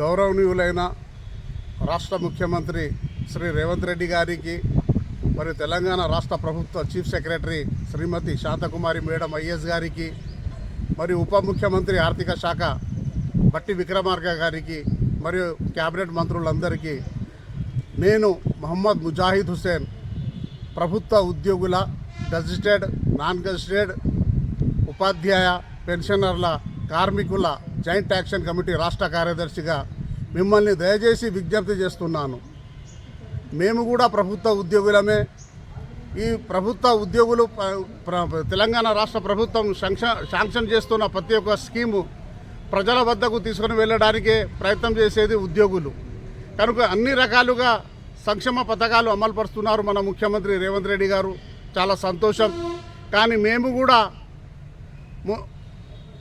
గౌరవనీయులైన రాష్ట్ర ముఖ్యమంత్రి శ్రీ రేవంత్ రెడ్డి గారికి మరియు తెలంగాణ రాష్ట్ర ప్రభుత్వ chief secretary Shrimati Santhakumari madam IAS గారికి మరియు ఉప ముఖ్యమంత్రి ఆర్థిక శాఖ బట్టి విక్రమార్క గారికి మరియు కేబినెట్ మంత్రులందరికీ నేను మహమ్మద్ ముజాహిద్ హుసేన్ ప్రభుత్వ ఉద్యోగుల గజిస్టెడ్ నాన్ గజిస్టెడ్ ఉపాధ్యాయ పెన్షనర్ల కార్మికుల జాయింట్ యాక్షన్ కమిటీ రాష్ట్ర కార్యదర్శిగా మిమ్మల్ని దయచేసి విజ్ఞప్తి చేస్తున్నాను. మేము కూడా ప్రభుత్వ ఉద్యోగులమే. ఈ ప్రభుత్వ ఉద్యోగులు తెలంగాణ రాష్ట్ర ప్రభుత్వం శాంక్షన్ శాంక్షన్ చేస్తున్న ప్రతి ఒక్క స్కీము ప్రజల వద్దకు తీసుకొని వెళ్ళడానికే ప్రయత్నం చేసేది ఉద్యోగులు. కనుక అన్ని రకాలుగా సంక్షేమ పథకాలు అమలుపరుస్తున్నారు మన ముఖ్యమంత్రి రేవంత్ రెడ్డి గారు. చాలా సంతోషం. కానీ మేము కూడా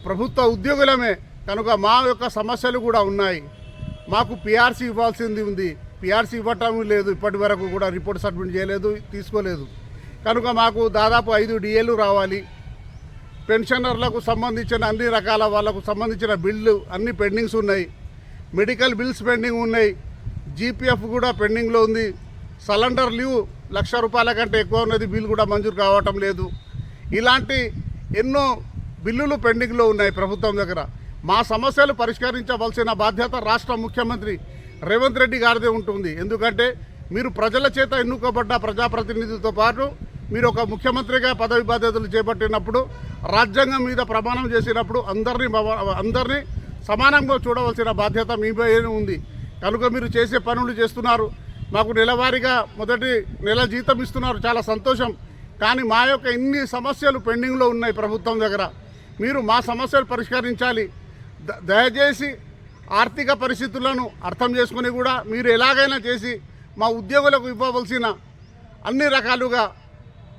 ప్రభుత్వ ఉద్యోగులమే. కనుక మా యొక్క సమస్యలు కూడా ఉన్నాయి. మాకు పిఆర్సీ ఇవ్వాల్సింది ఉంది. పిఆర్సీ ఇవ్వటం లేదు. ఇప్పటి వరకు కూడా రిపోర్ట్ సబ్మిట్ చేయలేదు తీసుకోలేదు. కనుక మాకు దాదాపు ఐదు డిఏలు రావాలి. పెన్షనర్లకు సంబంధించిన అన్ని రకాల వాళ్ళకు సంబంధించిన బిల్లు అన్ని పెండింగ్స్ ఉన్నాయి. మెడికల్ బిల్స్ పెండింగ్ ఉన్నాయి. జీపీఎఫ్ కూడా పెండింగ్లో ఉంది. సలండర్ లీవ్ లక్ష రూపాయల కంటే ఎక్కువ ఉన్నది. బిల్ కూడా మంజూరు కావటం లేదు. ఇలాంటి ఎన్నో బిల్లులు పెండింగ్లో ఉన్నాయి ప్రభుత్వం దగ్గర. మా సమస్యలు పరిష్కరించవలసిన బాధ్యత రాష్ట్ర ముఖ్యమంత్రి రేవంత్ రెడ్డి గారిదే ఉంటుంది. ఎందుకంటే మీరు ప్రజల చేత ఎన్నుకోబడ్డ ప్రజాప్రతినిధులతో పాటు మీరు ఒక ముఖ్యమంత్రిగా పదవి బాధ్యతలు చేపట్టినప్పుడు రాజ్యాంగం మీద ప్రమాణం చేసినప్పుడు అందరినీ అందరినీ సమానంగా చూడవలసిన బాధ్యత మీపై ఉంది. కనుక మీరు చేసే పనులు చేస్తున్నారు. మాకు నెలవారీగా మొదటి నెల జీతం ఇస్తున్నారు. చాలా సంతోషం. కానీ మా యొక్క ఇన్ని సమస్యలు పెండింగ్లో ఉన్నాయి ప్రభుత్వం దగ్గర. మీరు మా సమస్యలు పరిష్కరించాలి. ద- దయచేసి ఆర్థిక పరిస్థితులను అర్థం చేసుకుని కూడా మీరు ఎలాగైనా చేసి మా ఉద్యోగులకు ఇవ్వవలసిన అన్ని రకాలుగా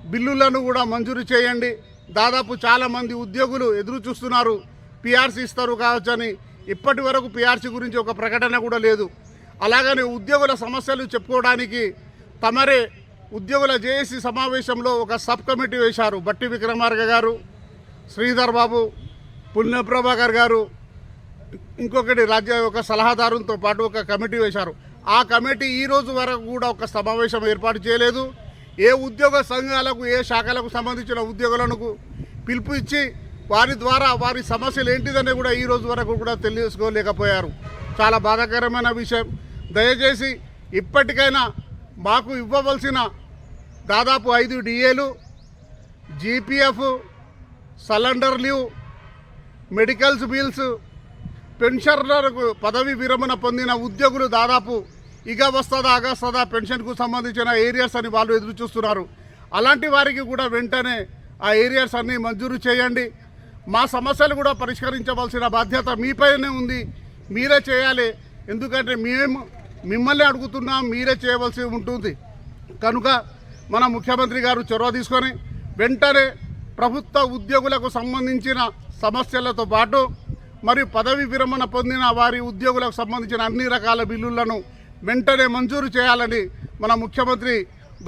బిల్లులను కూడా మంజూరు చేయండి. దాదాపు చాలామంది ఉద్యోగులు ఎదురు చూస్తున్నారు. పిఆర్సీ ఇస్తారు కావచ్చని. ఇప్పటి వరకు పిఆర్సీ గురించి ఒక ప్రకటన కూడా లేదు. అలాగనే ఉద్యోగుల సమస్యలు చెప్పుకోవడానికి తమరే ఉద్యోగుల జేఏసీ సమావేశంలో ఒక సబ్ కమిటీ వేశారు బట్టి విక్రమార్క గారు. శ్రీధర్ బాబు పుణ్యప్రభాకర్ గారు ఇంకొకటి రాజ్య ఒక సలహాదారుతో పాటు ఒక కమిటీ వేశారు. ఆ కమిటీ ఈ రోజు వరకు కూడా ఒక సమావేశం ఏర్పాటు చేయలేదు. ఏ ఉద్యోగ సంఘాలకు ఏ శాఖలకు సంబంధించిన ఉద్యోగులకు పిలుపు ఇచ్చి వారి ద్వారా వారి సమస్యలు ఏంటిదని కూడా ఈ రోజు వరకు కూడా తెలుసుకోలేకపోయారు చాలా బాధాకరమైన విషయం. దయచేసి ఇప్పటికైనా మాకు ఇవ్వవలసిన దాదాపు ఐదు డిఏలు GPF surrender leave medicals bills పెన్షనర్లకు పదవి విరమణ పొందిన ఉద్యోగులు దాదాపు ఇక వస్తుందా అగస్తుందా పెన్షన్కు సంబంధించిన ఏరియాస్ అని వాళ్ళు ఎదురు చూస్తున్నారు. అలాంటి వారికి కూడా వెంటనే ఆ ఏరియాస్ అన్ని మంజూరు చేయండి. మా సమస్యలు కూడా పరిష్కరించవలసిన బాధ్యత మీపైనే ఉంది. మీరే చేయాలి. ఎందుకంటే మేము మిమ్మల్ని అడుగుతున్నాం మీరే చేయవలసి ఉంటుంది. కనుక మన ముఖ్యమంత్రి గారు చొరవ తీసుకొని వెంటనే ప్రభుత్వ ఉద్యోగులకు సంబంధించిన సమస్యలతో పాటు మరియు పదవి విరమణ పొందిన వారి ఉద్యోగులకు సంబంధించిన అన్ని రకాల బిల్లులను వెంటనే మంజూరు చేయాలని మన ముఖ్యమంత్రి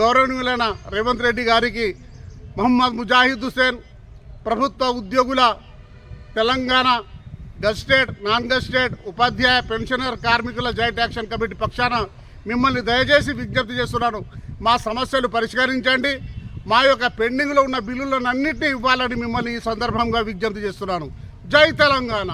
గౌరవనీయులైన రేవంత్ రెడ్డి గారికి మహమ్మద్ ముజాహిద్ హుసేన్ ప్రభుత్వ ఉద్యోగుల తెలంగాణ గస్టెడ్ నాన్ గస్టెడ్ ఉపాధ్యాయ పెన్షనర్ కార్మికుల జాయింట్ యాక్షన్ కమిటీ పక్షాన మిమ్మల్ని దయచేసి విజ్ఞప్తి చేస్తున్నాను. మా సమస్యలు పరిష్కరించండి. మా యొక్క పెండింగ్లో ఉన్న బిల్లులను అన్నింటినీ ఇవ్వాలని మిమ్మల్ని ఈ సందర్భంగా విజ్ఞప్తి చేస్తున్నాను. జై తెలంగాణ.